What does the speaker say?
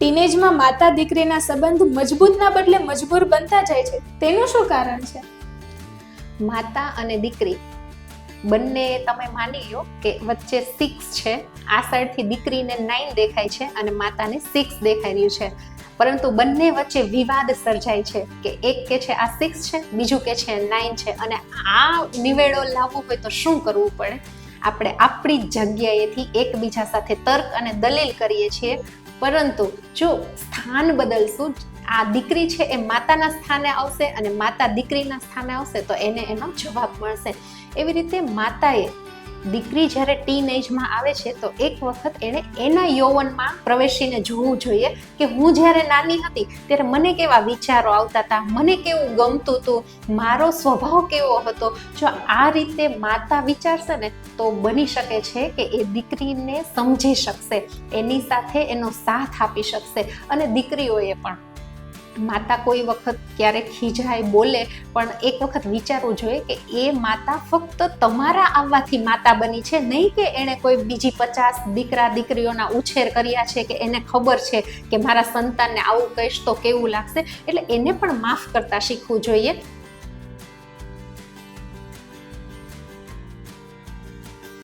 ટીનેજમાં માતા દીકરીના સંબંધ મજબૂતના બદલે મજબૂર બનતા જાય છે. તેનું શું કારણ છે? માતા અને દીકરી. બંને તમે માની લો કે વચ્ચે સિક્સ છે. આ સાઈડથી દીકરીને નાઇન દેખાય છે અને માતાને સિક્સ દેખાઈ રહ્યું છે. પરંતુ બંને વચ્ચે વિવાદ સર્જાય છે કે એક કે છે આ સિક્સ છે, બીજું કે છે નાઇન છે. અને આ નિવેડો લાવવો હોય તો શું કરવું પડે? આપણે આપણી જગ્યાએથી એકબીજા સાથે તર્ક અને દલીલ કરીએ છીએ. પરંતુ જો સ્થાન બદલશું, આ દીકરી છે એ માતાના સ્થાને આવશે અને માતા દીકરીના સ્થાને આવશે તો એને એનો જવાબ મળશે. એવી રીતે માતાએ દીકરી જ્યારે ટીન એજમાં આવે છે, તો એક વખત એણે એના યૌવનમાં પ્રવેશીને જોવું જોઈએ કે હું જ્યારે નાની હતી, ત્યારે મને કેવા વિચારો આવતા હતા, મને કેવું ગમતું હતું, મારો સ્વભાવ કેવો હતો? જો આ રીતે માતા વિચારશે ને, તો બની શકે છે કે એ દીકરીને સમજી શકશે, એની સાથે એનો સાથ આપી શકશે અને દીકરીઓએ પણ માતા કોઈ વખત ક્યારેક ખીજાય, બોલે, પણ એક વખત વિચારવું જોઈએ કે એ માતા ફક્ત તમારા આવવાથી માતા બની છે. નહીં કે એણે કોઈ બીજી પચાસ દીકરા, દીકરીઓના ઉછેર કર્યા છે કે એને ખબર છે કે મારા સંતાનને આવું કહીશ તો કેવું લાગશે. એટલે એને પણ માફ કરતાં શીખવું જોઈએ.